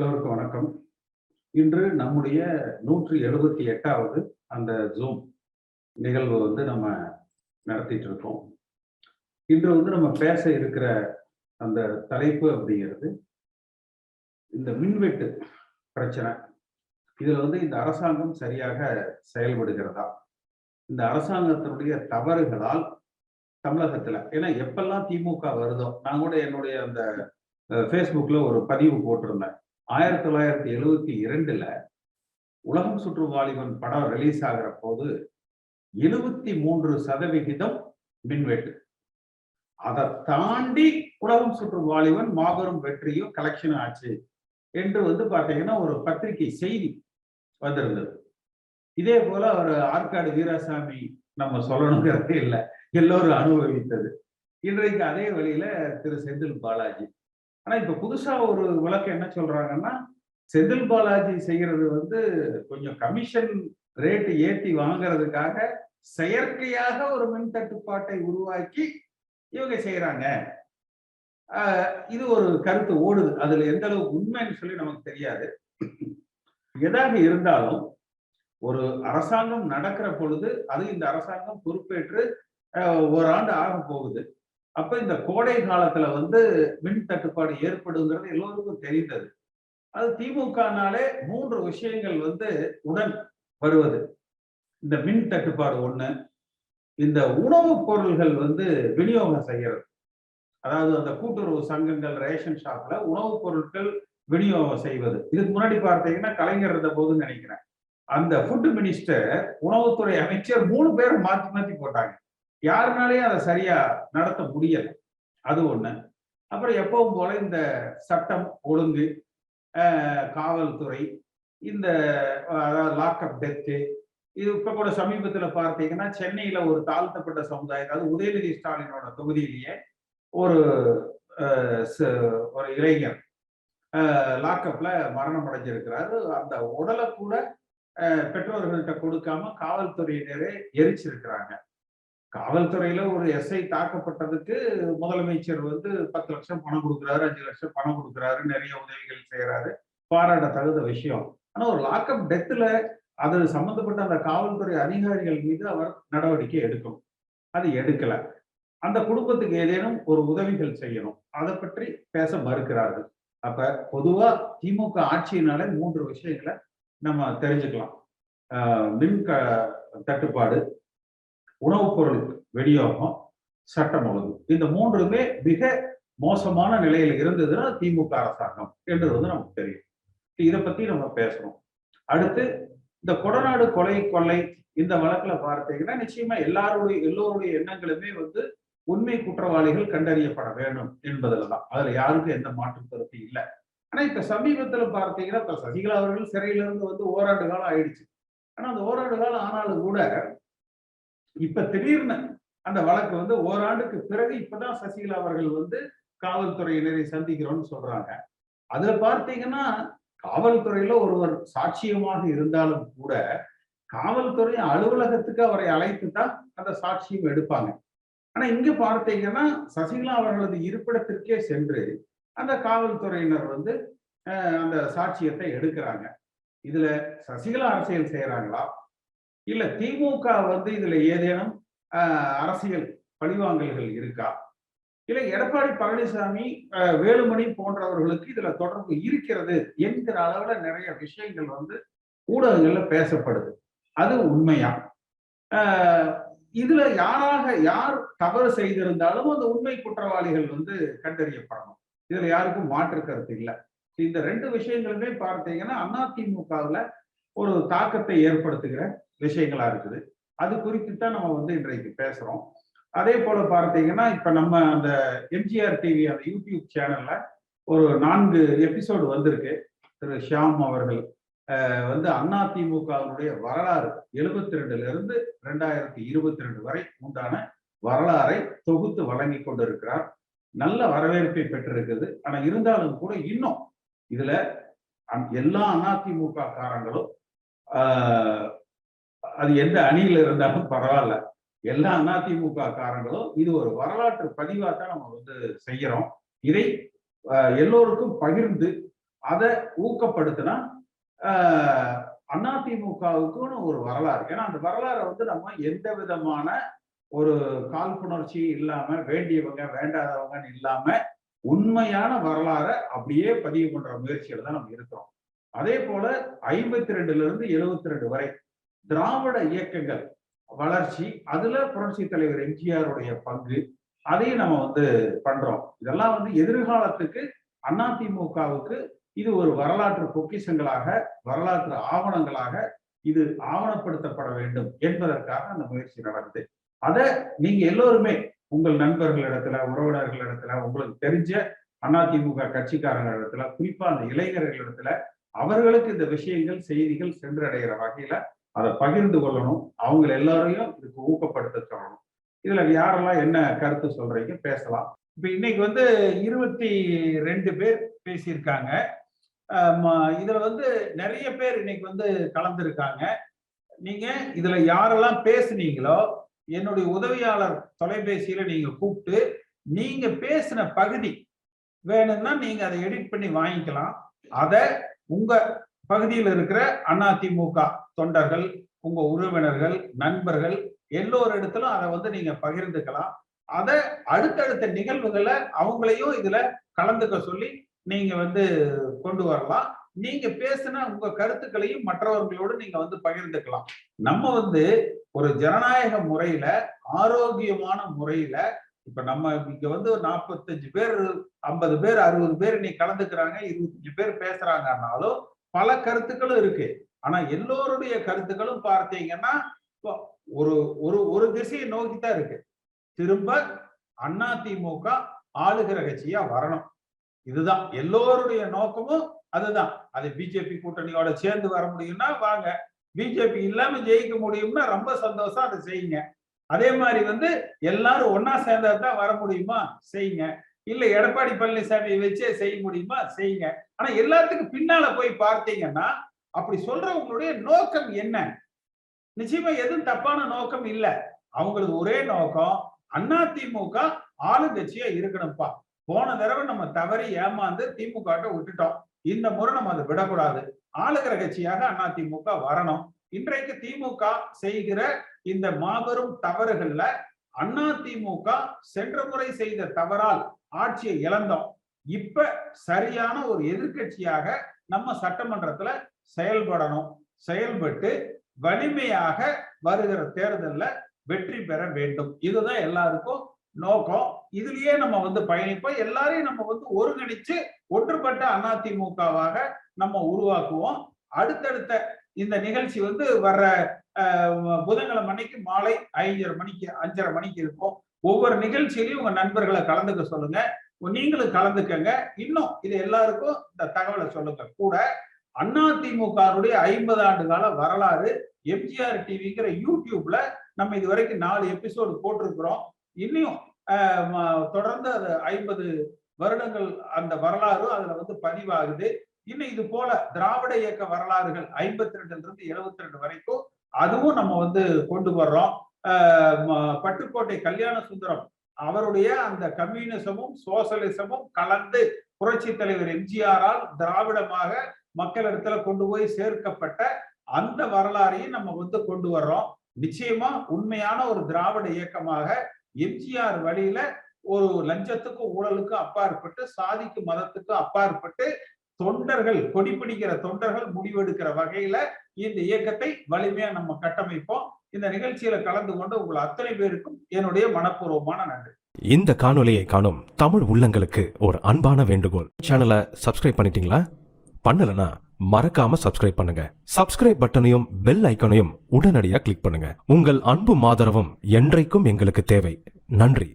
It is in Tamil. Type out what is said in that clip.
எல்லோருக்கும் வணக்கம். இன்று நம்முடைய நூற்றி எழுபத்தி எட்டாவது அந்த ஜூம் நிகழ்வு வந்து நம்ம நடத்திட்டு இருக்கோம். இன்று வந்து நம்ம பேச இருக்கிற அந்த தலைப்பு அப்படிங்கிறது இந்த மின்வெட்டு பிரச்சனை. இதுல வந்து இந்த அரசாங்கம் சரியாக செயல்படுகிறதா? இந்த அரசாங்கத்தினுடைய தவறுகளால் தமிழகத்துல ஏன்னா எப்பெல்லாம் திமுக வருதோ நான் கூட என்னுடைய அந்த ஃபேஸ்புக்ல ஒரு பதிவு போட்டிருந்தேன். ஆயிரத்தி தொள்ளாயிரத்தி எழுவத்தி இரண்டுல உலகம் சுற்று வாலிபன் படம் ரிலீஸ் ஆகிற போது எழுபத்தி மூன்று சதவிகிதம் மின்வெட்டு. அதை தாண்டி உலகம் சுற்று வாலிபன் மாபெரும் வெற்றியும் கலெக்ஷன் ஆச்சு என்று வந்து பாத்தீங்கன்னா ஒரு பத்திரிகை செய்தி வந்திருந்தது. இதே போல ஒரு ஆற்காடு வீராசாமி நம்ம சொல்லணுங்கிறதே இல்லை எல்லோரும் அனுபவித்தது. இன்றைக்கு அதே வழியில திரு செந்தில் பாலாஜி ஆனா இப்ப புதுசா ஒரு விளக்கம் என்ன சொல்றாங்கன்னா செந்தில் பாலாஜி செய்யறது வந்து கொஞ்சம் கமிஷன் ரேட்டு ஏற்றி வாங்குறதுக்காக செயற்கையாக ஒரு மின் தட்டுப்பாட்டை உருவாக்கி இவங்க செய்யறாங்க. இது ஒரு கருத்து ஓடுது. அதுல எந்த அளவுக்கு உண்மைன்னு சொல்லி நமக்கு தெரியாது. எதாக இருந்தாலும் ஒரு அரசாங்கம் நடக்கிற பொழுது அது இந்த அரசாங்கம் பொறுப்பேற்று ஓராண்டு ஆக போகுது. அப்ப இந்த கோடை காலத்துல வந்து மின் தட்டுப்பாடு ஏற்படுங்கிறது எல்லோருக்கும் தெரிந்தது. அது திமுகனாலே மூன்று விஷயங்கள் வந்து உடன் வருவது. இந்த மின் தட்டுப்பாடு ஒண்ணு இந்த உணவுப் பொருள்கள் வந்து விநியோகம் செய்யறது. அதாவது அந்த கூட்டுறவு சங்கங்கள் ரேஷன் ஷாப்ல உணவுப் பொருட்கள் விநியோகம் செய்வது. இதுக்கு முன்னாடி பார்த்தீங்கன்னா கலைஞர் இருந்த போதுன்னு நினைக்கிறேன். அந்த ஃபுட் மினிஸ்டர் உணவுத்துறை அமைச்சர் மூணு பேரை மாத்தி மாத்தி போட்டாங்க. யாருனாலையும் அதை சரியா நடத்த முடியல. அது ஒண்ணு. அப்புறம் எப்பவும் போல இந்த சட்டம் ஒழுங்கு காவல்துறை இந்த அதாவது லாக்அப் டெத்து இது இப்ப கூட சமீபத்துல பார்த்தீங்கன்னா சென்னையில ஒரு தாழ்த்தப்பட்ட சமுதாயம் அதாவது உதயநிதி ஸ்டாலினோட தொகுதியிலேயே ஒரு ஒரு இளைஞர் லாக்அப்ல மரணம் அடைஞ்சிருக்கிறாரு. அந்த உடலை கூட பெற்றோர்கள்ட்ட கொடுக்காம காவல்துறையினரே எரிச்சிருக்கிறாங்க. காவல்துறையில ஒரு எஸ்ஐ தாக்கப்பட்டதுக்கு முதலமைச்சர் வந்து பத்து லட்சம் பணம் கொடுக்குறாரு அஞ்சு லட்சம் பணம் கொடுக்குறாரு நிறைய உதவிகள் செய்யறாரு பாராட்ட தகுந்த விஷயம். ஆனா ஒரு லாக்அப் டெத்துல அது சம்பந்தப்பட்ட அந்த காவல்துறை அதிகாரிகள் மீது அவர் நடவடிக்கை எடுக்கணும் அது எடுக்கல. அந்த குடும்பத்துக்கு ஏதேனும் ஒரு உதவிகள் செய்யணும். அதை பற்றி பேச மறுக்கிறார்கள். அப்ப பொதுவா திமுக ஆட்சியினால மூன்று விஷயங்களை நம்ம தெரிஞ்சுக்கலாம். மின் க தட்டுப்பாடு உணவுப் பொருள் விநியோகம் சட்டம் ஒழுங்கு. இந்த மூன்றுமே மிக மோசமான நிலையில இருந்ததுன்னா திமுக அரசாங்கம் என்றது வந்து நமக்கு தெரியும். இதை பத்தி நம்ம பேசணும். அடுத்து இந்த கொடநாடு கொலை கொள்ளை இந்த வழக்குல பார்த்தீங்கன்னா நிச்சயமா எல்லாருடைய எல்லோருடைய எண்ணங்களுமே வந்து உண்மை குற்றவாளிகள் கண்டறியப்பட வேண்டும் என்பதுல தான். அதுல யாருக்கும் எந்த மாற்று கருத்து இல்லை. ஆனா இப்ப சமீபத்துல பார்த்தீங்கன்னா இப்ப சசிகலா அவர்கள் சிறையிலிருந்து வந்து ஓராண்டு காலம் ஆயிடுச்சு. ஆனா அந்த ஓராண்டு காலம் ஆனாலும் கூட இப்ப திடீர்னு அந்த வழக்கு வந்து ஓராண்டுக்கு பிறகு இப்பதான் சசிகலா அவர்கள் வந்து காவல்துறையினரை சந்திக்கிறோம்னு சொல்றாங்க. அதுல பார்த்தீங்கன்னா காவல்துறையில ஒருவர் சாட்சியமாக இருந்தாலும் கூட காவல்துறை அலுவலகத்துக்கு அவரை அழைத்து தான் அந்த சாட்சியம் எடுப்பாங்க. ஆனா இங்க பார்த்தீங்கன்னா சசிகலா அவர்களது இருப்பிடத்திற்கே சென்று அந்த காவல்துறையினர் வந்து அந்த சாட்சியத்தை எடுக்கிறாங்க. இதுல சசிகலா அரசியல் செய்யறாங்களா? இல்ல திமுக வந்து இதுல ஏதேனும் அரசியல் பழிவாங்கல்கள் இருக்கா? இல்ல எடப்பாடி பழனிசாமி வேலுமணி போன்றவர்களுக்கு இதுல தொடர்பு இருக்கிறது என்கிற அளவுல நிறைய விஷயங்கள் வந்து ஊடகங்கள்ல பேசப்படுது. அது உண்மையா? இதுல யாராக யார் தவறு செய்திருந்தாலும் அந்த உண்மை குற்றவாளிகள் வந்து கண்டறியப்படணும். இதுல யாருக்கும் மாற்று கருத்து இல்லை. இந்த ரெண்டு விஷயங்களுமே பார்த்தீங்கன்னா அதிமுகவுல ஒரு தாக்கத்தை ஏற்படுத்துகிற விஷயங்களா இருக்குது. அது குறித்து தான் நம்ம வந்து இன்றைக்கு பேசுறோம். அதே போல பார்த்தீங்கன்னா இப்ப நம்ம அந்த எம்ஜிஆர் டிவி அந்த யூடியூப் சேனல்ல ஒரு நான்கு எபிசோடு வந்திருக்கு. திரு ஷியாம் அவர்கள் வந்து அண்ணா திமுகவினுடைய வரலாறு எழுபத்தி ரெண்டுல இருந்து ரெண்டாயிரத்தி இருபத்தி ரெண்டு வரை உண்டான வரலாறை தொகுத்து வழங்கி கொண்டிருக்கிறார். நல்ல வரவேற்பை பெற்றிருக்குது. ஆனா இருந்தாலும் கூட இன்னும் இதுல எல்லா அதிமுக காரங்களும் அது எந்த அணியில் இருந்தாலும் பரவாயில்ல. எல்லா அதிமுக காரங்களும் இது ஒரு வரலாற்று பதிவாக தான் நம்ம வந்து செய்கிறோம் இதை எல்லோருக்கும் பகிர்ந்து அதை ஊக்கப்படுத்தினா ஆஹ், அதிமுகவுக்குன்னு ஒரு வரலாறு. ஏன்னா அந்த வரலாறை வந்து நம்ம எந்த விதமான ஒரு காழ்ப்புணர்ச்சி இல்லாம வேண்டியவங்க வேண்டாதவங்கன்னு இல்லாம உண்மையான வரலாறை அப்படியே பதிவு பண்ற முயற்சியில தான் நம்ம இருக்கிறோம். அதே போல ஐம்பத்தி ரெண்டுல இருந்து எழுபத்தி ரெண்டு வரை திராவிட இயக்கங்கள் வளர்ச்சி அதுல புரட்சி தலைவர் எம்ஜிஆருடைய பங்கு அதையும் நம்ம வந்து பண்றோம். இதெல்லாம் வந்து எதிர்காலத்துக்கு அதிமுகவுக்கு இது ஒரு வரலாற்று பொக்கிஷங்களாக வரலாற்று ஆவணங்களாக இது ஆவணப்படுத்தப்பட வேண்டும் என்பதற்காக அந்த முயற்சி நடந்தது அதை நீங்க எல்லோருமே உங்கள் நண்பர்களிடத்துல உறவினர்களிடத்துல உங்களுக்கு தெரிஞ்ச அதிமுக கட்சிக்காரங்க இடத்துல குறிப்பா அந்த இளைஞர்களிடத்துல அவர்களுக்கு இந்த விஷயங்கள் செய்திகள் சென்றடைகிற வகையில அதை பகிர்ந்து கொள்ளணும். அவங்க எல்லாரையும் இதுக்கு ஊக்கப்படுத்த சொல்லணும். இதுல யாரெல்லாம் என்ன கருத்து சொல்றீங்க பேசலாம். இப்ப இன்னைக்கு வந்து இருபத்தி ரெண்டு பேர் பேசியிருக்காங்க. இதுல வந்து நிறைய பேர் இன்னைக்கு வந்து கலந்துருக்காங்க. நீங்க இதுல யாரெல்லாம் பேசுனீங்களோ என்னுடைய உதவியாளர் தொலைபேசியில நீங்க கூப்பிட்டு நீங்க பேசின பகுதி வேணும்னா நீங்க அதை எடிட் பண்ணி வாங்கிக்கலாம். அதை உங்க பகுதியில் இருக்கிற அதிமுக தொண்டர்கள் உங்க உறவினர்கள் நண்பர்கள் எல்லோரிடத்திலும் அதை வந்து நீங்க பகிர்ந்துக்கலாம். அதை அடுத்தடுத்த நிகழ்வுகளை அவங்களையும் இதுல கலந்துக்க சொல்லி நீங்க வந்து கொண்டு வரலாம். நீங்க பேசின உங்க கருத்துக்களையும் மற்றவர்களோடு நீங்க வந்து பகிர்ந்துக்கலாம். நம்ம வந்து ஒரு ஜனநாயக முறையில ஆரோக்கியமான முறையில இப்ப நம்ம இங்க வந்து ஒரு நாற்பத்தஞ்சு பேர் ஐம்பது பேர் அறுபது பேர் இன்னைக்கு கலந்துக்கிறாங்க இருபத்தஞ்சு பேர் பேசுறாங்கன்னாலும் பல கருத்துக்களும் இருக்கு. ஆனா எல்லோருடைய கருத்துக்களும் பார்த்தீங்கன்னா இப்போ ஒரு ஒரு ஒரு திசையை நோக்கி தான் இருக்கு. திரும்ப அண்ணா திமுக ஆளுகிற கட்சியா வரணும். இதுதான். எல்லோருடைய நோக்கமும் அதுதான். அது பிஜேபி கூட்டணியோட சேர்ந்து வர முடியும்னா வாங்க. பிஜேபி இல்லாம ஜெயிக்க முடியும்னா ரொம்ப சந்தோஷம் அதை செய்யுங்க. அதே மாதிரி வந்து எல்லாரும் ஒன்னா சேர்ந்தா தான் வர முடியுமா? செய்யுங்க. இல்ல எடப்பாடி பழனிசாமியை வச்சே செய்ய முடியுமா? செய்யுங்க. ஆனா எல்லாத்துக்கும் பின்னால போய் பார்த்தீங்கன்னா அப்படி சொல்றவங்களுடைய நோக்கம் என்ன? நிச்சயமா எதுவும் தப்பான நோக்கம் இல்ல. அவங்களுக்கு ஒரே நோக்கம் அண்ணா திமுக ஆளுங்கட்சியா இருக்கணும்ப்பா. போன தடவை நம்ம தவறி ஏமாந்து திமுக விட்டுட்டோம். இந்த முறை நம்ம அதை விடக்கூடாது. ஆளுகிற கட்சியாக அதிமுக வரணும். இன்றைக்கு திமுக செய்கிற இந்த மாபெரும் தவறுகள்ல அதிமுக சென்ற முறை செய்த தவறால் ஆட்சியை இழந்தோம். இப்ப சரியான ஒரு எதிர்க்கட்சியாக நம்ம சட்டமன்றத்துல செயல்படணும். செயல்பட்டு வலிமையாக வருகிற தேர்தல்ல வெற்றி பெற வேண்டும். இதுதான் எல்லாருக்கும் நோக்கம். இதுலயே நம்ம வந்து பயணிப்போம். எல்லாரையும் நம்ம வந்து ஒருங்கிணைச்சு ஒன்றுபட்ட அதிமுகவாக நம்ம உருவாக்குவோம். அடுத்தடுத்த இந்த நிகழ்ச்சி வந்து வர்ற புதன்கிழமை அன்னைக்கு மாலை ஐந்தரை மணிக்கு அஞ்சரை மணிக்கு இருக்கும். ஒவ்வொரு நிகழ்ச்சியிலையும் உங்க நண்பர்களை கலந்துக்க சொல்லுங்க. நீங்களும் கலந்துக்கங்க. இன்னும் இது எல்லாருக்கும் இந்த தகவலை சொல்லுங்க. கூட அதிமுகவுடைய ஐம்பது ஆண்டு கால வரலாறு எம்ஜிஆர் டிவிங்கிற யூடியூப்ல நம்ம இது வரைக்கும் நாலு எபிசோடு போட்டிருக்கிறோம். இன்னும் தொடர்ந்து அது ஐம்பது வருடங்கள் அந்த வரலாறு அதுல வந்து பதிவாகுது. இன்னும் இது போல திராவிட இயக்க வரலாறுகள் ஐம்பத்தி ரெண்டுல இருந்து எழுபத்தி ரெண்டு வரைக்கும் அதுவும் நம்ம வந்து கொண்டு வர்றோம். பட்டுக்கோட்டை கல்யாண சுந்தரம் அவருடைய அந்த கம்யூனிசமும் சோசலிசமும் கலந்து புரட்சி தலைவர் எம்ஜிஆரால் திராவிடமாக மக்களிடத்துல கொண்டு போய் சேர்க்கப்பட்ட அந்த வரலாறையும் நம்ம வந்து கொண்டு வர்றோம். நிச்சயமா உண்மையான ஒரு திராவிட இயக்கமாக எம்ஜிஆர் வழியில ஒரு லஞ்சத்துக்கும் ஊழலுக்கும் அப்பாற்பட்டு சாதிக்கு மதத்துக்கும் அப்பாற்பட்டு தொண்டர்கள் கொடி பிடிக்கிற தொண்டர்கள் முடிவெடுக்கிற வகையில இந்த இயக்கத்தை வலிமையா நம்ம கட்டமைப்போம். இந்த நிகழ்ச்சியில கலந்து கொண்டு உங்கள் அத்தனை பேருக்கும் என்னுடைய மனப்பூர்வமான நன்றி. இந்த காணொலியை காணும் தமிழ் உள்ளங்களுக்கு ஒரு அன்பான வேண்டுகோள். சேனலை சப்ஸ்கிரைப் பண்ணிட்டீங்களா? பண்ணலனா மறக்காம சப்ஸ்கிரைப் பண்ணுங்க. சப்ஸ்கிரைப் பட்டனையும் பெல் ஐக்கனையும் உடனடியாக கிளிக் பண்ணுங்க. உங்கள் அன்பும் ஆதரவும் என்றைக்கும் எங்களுக்கு தேவை. நன்றி.